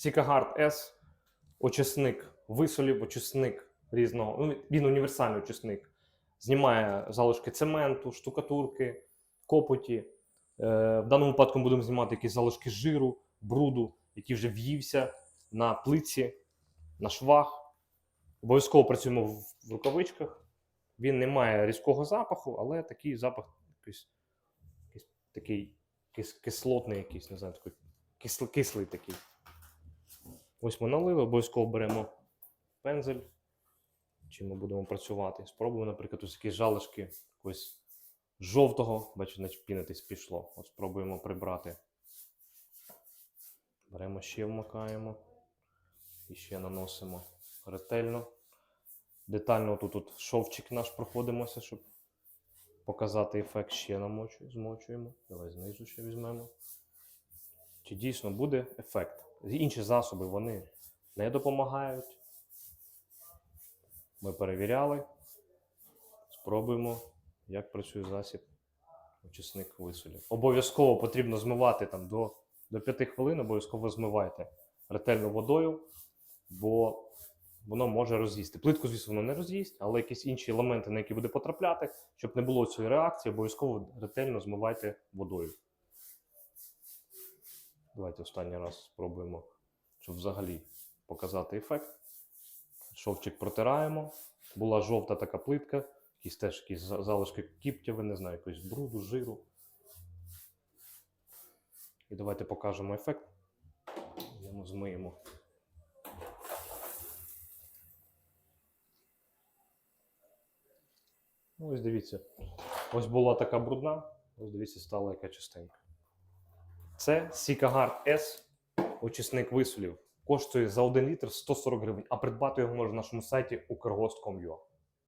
Сікагард S, очисник висолів, очисник різного. Ну, він універсальний очисник. Знімає залишки цементу, штукатурки, копоті. Е, в даному випадку ми будемо знімати якісь залишки жиру, бруду, який вже в'ївся на плиці, на швах. Обов'язково працюємо в, рукавичках. Він не має різкого запаху, але такий запах якийсь, якийсь такий кис, кислотний, якийсь, не знаю, такий кислий, кислий такий. Ось ми налили, обов'язково беремо пензель. Чим ми будемо працювати. Спробуємо, наприклад, ось якісь жалишки якогось жовтого, бачите, наче пінитись пішло. От спробуємо прибрати. Беремо ще вмикаємо і ще наносимо ретельно. Детально тут, тут шовчик наш проходимося, щоб показати ефект. Ще намочуємо, змочуємо. Давай знизу ще візьмемо. Чи дійсно буде ефект? Інші засоби вони не допомагають. Ми перевіряли. Спробуємо, як працює засіб очисник висолів. Обов'язково потрібно змивати там до, до 5 хвилин, обов'язково змивайте ретельно водою, бо воно може роз'їсти. Плитку, звісно, воно не роз'їсть, але якісь інші елементи, на які буде потрапляти, щоб не було цієї реакції, обов'язково ретельно змивайте водою. Давайте останній раз спробуємо, щоб взагалі показати ефект. Шовчик протираємо. Була жовта така плитка, якісь теж якісь залишки кіптяви, не знаю, якогось бруду, жиру. І давайте покажемо ефект. Йдемо змиємо. Ну, ось дивіться. Ось була така брудна, ось дивіться, стала яка чистенька. Це Сікагард S, очисник висолів. Коштує за 1 літр 140 гривень, а придбати його можна на нашому сайті ukrgost.com.ua.